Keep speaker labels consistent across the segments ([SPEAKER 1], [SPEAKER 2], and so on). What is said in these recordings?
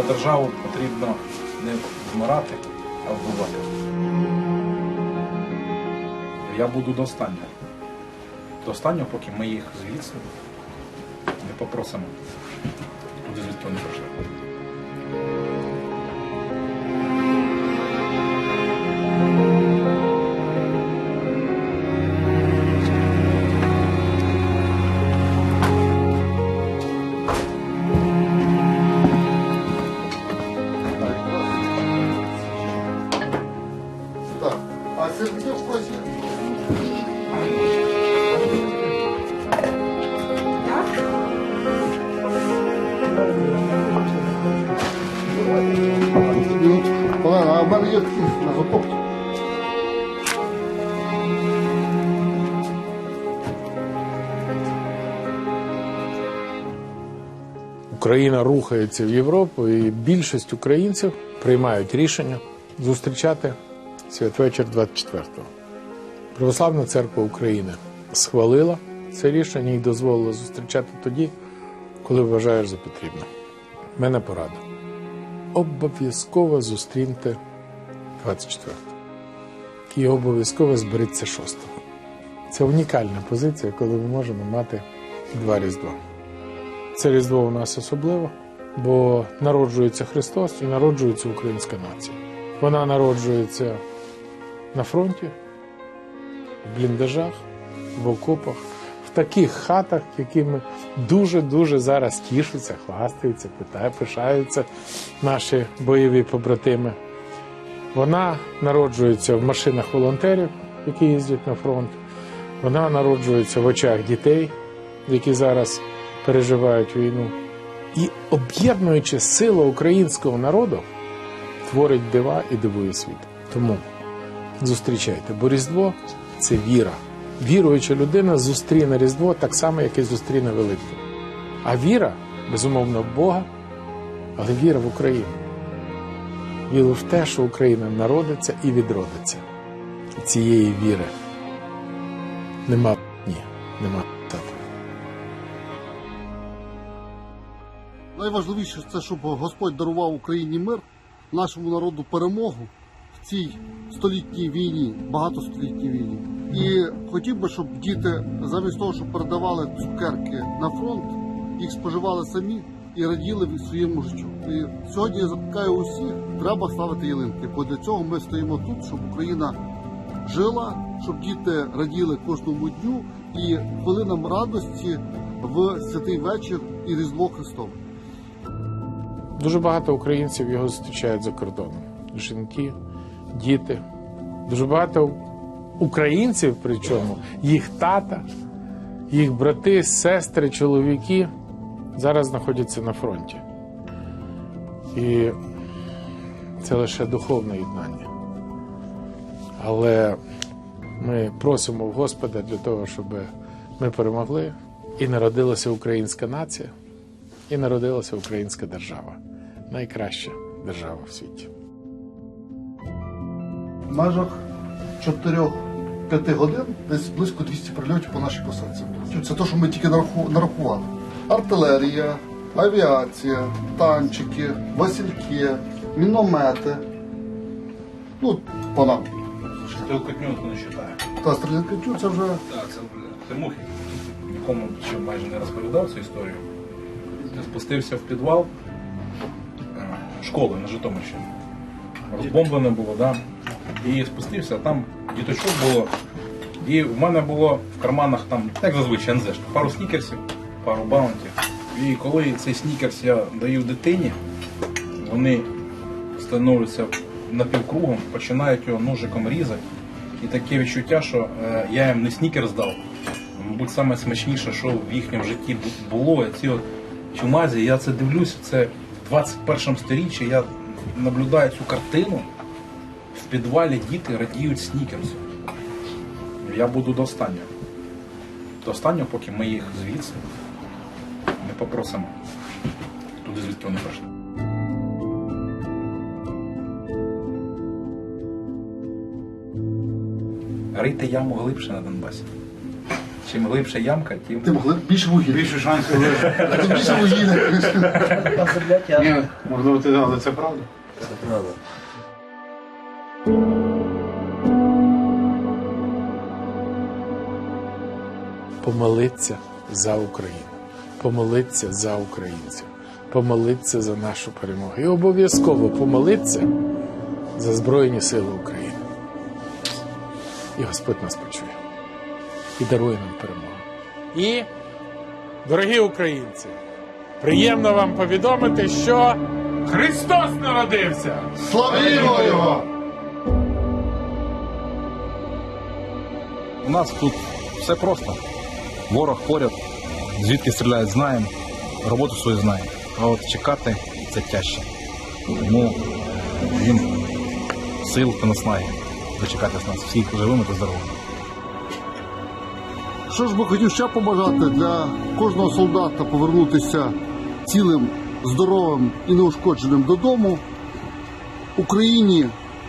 [SPEAKER 1] державу потрібно не вмирати, а вбивати. Я буду до останнього. До останнього, поки ми їх звідси не попросимо. Туди звідки вони прийшли.
[SPEAKER 2] Україна рухається в Європу, і більшість українців приймають рішення зустрічати святвечір 24-го. Православна церква України схвалила це рішення і дозволила зустрічати тоді, коли вважаєш за потрібне. Мене порада. Обов'язково зустріньте 24-го. І обов'язково зберіться 6-го. Це унікальна позиція, коли ми можемо мати два різдва. Це Різдво у нас особливо, бо народжується Христос і народжується українська нація. Вона народжується на фронті, в бліндажах, в окопах, таких хатах, якими дуже-дуже зараз тішаться, хвастаються, питають, пишаються наші бойові побратими. Вона народжується в машинах волонтерів, які їздять на фронт. Вона народжується в очах дітей, які зараз переживають війну. І об'єднуючи силу українського народу, творить дива і дивує світ. Тому зустрічайте, бо Різдво це віра. Віруюча людина зустріне Різдво так само, як і зустріне Великдень. А віра, безумовно, в Бога, але віра в Україну. Віра в те, що Україна народиться і відродиться. І цієї віри нема ні, нема тата.
[SPEAKER 3] Найважливіше це, щоб Господь дарував Україні мир, нашому народу перемогу в цій столітній війні, багатостолітній війні. І хотів би, щоб діти замість того, щоб передавали цукерки на фронт, їх споживали самі і раділи від своєму життю. І сьогодні я закликаю усіх, треба ставити ялинки, бо для цього ми стоїмо тут, щоб Україна жила, щоб діти раділи кожному дню і хвилинам радості в святий вечір і Різдво Христове.
[SPEAKER 2] Дуже багато українців його зустрічають за кордоном. Жінки, діти. Дуже багато українців, причому їх тата, їх брати, сестри, чоловіки зараз знаходяться на фронті. І це лише духовне єднання. Але ми просимо Господа для того, щоб ми перемогли і народилася українська нація, і народилася українська держава. Найкраща держава в світі.
[SPEAKER 3] В межах 4-5 годин десь близько 200 прильотів по нашій посадці. Це те, що ми тільки нарахували. Артилерія, авіація, танчики, васильки, міномети. Ну, по нам.
[SPEAKER 1] Стрілкотню не вважаю.
[SPEAKER 3] Та стрілянкачу це вже
[SPEAKER 1] Так, це, це мухи. Нікому ще майже не розповідав цю історію. Я спустився в підвал е, школи на Житомирщині. Розбомблене було, да? І спустився, а там діточок було. І в мене було в карманах там, як зазвичай, НЗ, пару снікерсів, пару баунтів. І коли цей снікерс я даю дитині, вони становляться напівкругом, починають його ножиком різати. І таке відчуття, що е, я їм не снікерс дав. Мабуть, саме смачніше, що в їхньому житті було. Ці от чумазі, я це дивлюся, це в 21 сторіччі я наблюдаю цю картину. Підвалі діти радіють снікерсу. Я буду до останнього. До останнього, поки ми їх звідси не попросимо. Туди звідки вони прийшли. Рийте яму глибше на Донбасі. чим глибша ямка, тим
[SPEAKER 3] Тим могли більше вугілля.
[SPEAKER 4] Більше шансів.
[SPEAKER 3] Тим більше вугілля.
[SPEAKER 4] Ні, можливо, ти але це правда.
[SPEAKER 2] Помолиться за Україну, помолиться за українців, помолиться за нашу перемогу. І обов'язково помолиться за Збройні Сили України. І Господь нас почує і дарує нам перемогу. І, дорогі українці, приємно вам повідомити, що Христос народився!
[SPEAKER 3] Славімо його!
[SPEAKER 5] У нас тут все просто. Ворог поряд, звідки стріляють, знаємо, роботу свою знаємо. А от чекати це тяжче. Тому їм сил та наснає дочекатись нас всіх живими та здоровими.
[SPEAKER 3] Що ж би хотів ще побажати для кожного солдата повернутися цілим, здоровим і неушкодженим додому, Україні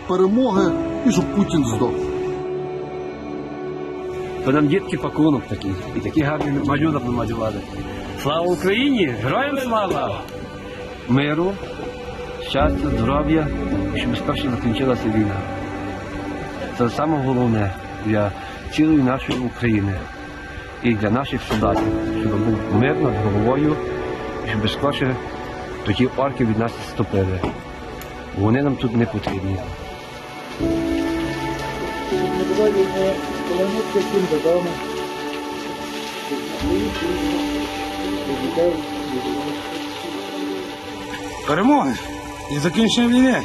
[SPEAKER 3] перемоги і щоб Путін здох.
[SPEAKER 6] То нам дітки пакунок такий, і такий гарний малюнок намалювали. Слава Україні! Героям слава! Миру, щастя, здоров'я, щоб скорше закінчилася війна. Це саме головне для цілої нашої України і для наших солдатів, щоб був мир над головою, щоб скорше тоді орки від нас відступили. Вони нам тут не потрібні.
[SPEAKER 4] Перемоги і закінчення війни.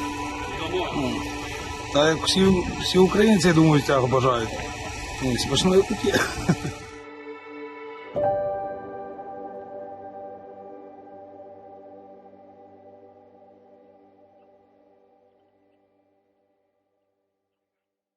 [SPEAKER 4] Та як всі, всі українці, я думаю, цього бажають. Ну, такі.